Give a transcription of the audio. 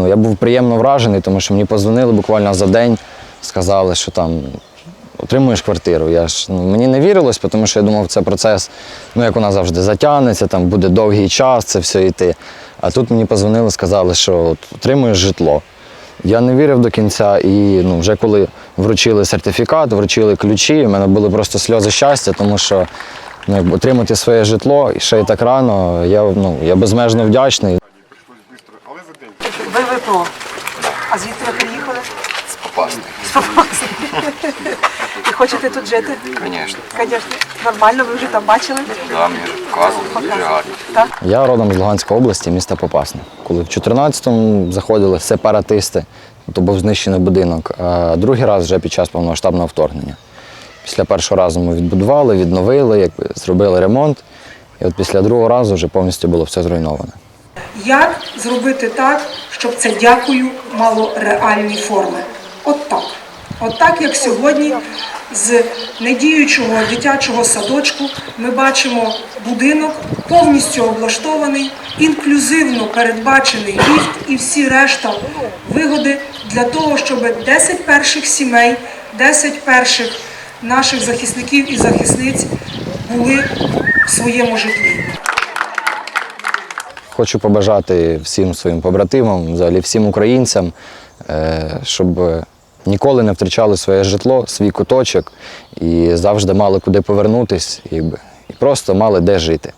Ну, Я був приємно вражений, тому що мені позвонили буквально за день, сказали, що там отримуєш квартиру. Я ж ну, мені не вірилось, тому що я думав, це процес, ну як вона завжди затягнеться, там буде довгий час, це все йти. А тут мені позвонили, сказали, що от, отримуєш житло. Я не вірив до кінця, і ну, вже коли вручили сертифікат, вручили ключі, у мене були просто сльози щастя, тому що ну, отримати своє житло ще й так рано, я, ну, я безмежно вдячний. Ви А звідки ви приїхали? Попасти. З Попасної. І хочете тут жити? Звісно. Звісно. Нормально, ви вже там бачили? Да, мені вже показували, дуже гарно. Так? Я родом з Луганської області, міста Попасне. Коли в 14-му заходили сепаратисти, то був знищений будинок, а другий раз вже під час повномасштабного вторгнення. Після першого разу ми відбудували, відновили, якби, зробили ремонт. І от після другого разу вже повністю було все зруйноване. Як зробити так, щоб це дякую мало реальні форми? От так. От так, як сьогодні з недіючого дитячого садочку ми бачимо будинок повністю облаштований, інклюзивно передбачений ліфт і всі решта вигоди для того, щоб 10 перших сімей, 10 перших наших захисників і захисниць були в своєму житлі. Хочу побажати всім своїм побратимам, взагалі всім українцям, е, щоб ніколи не втрачали своє житло, свій куточок і завжди мали куди повернутися, і просто мали де жити.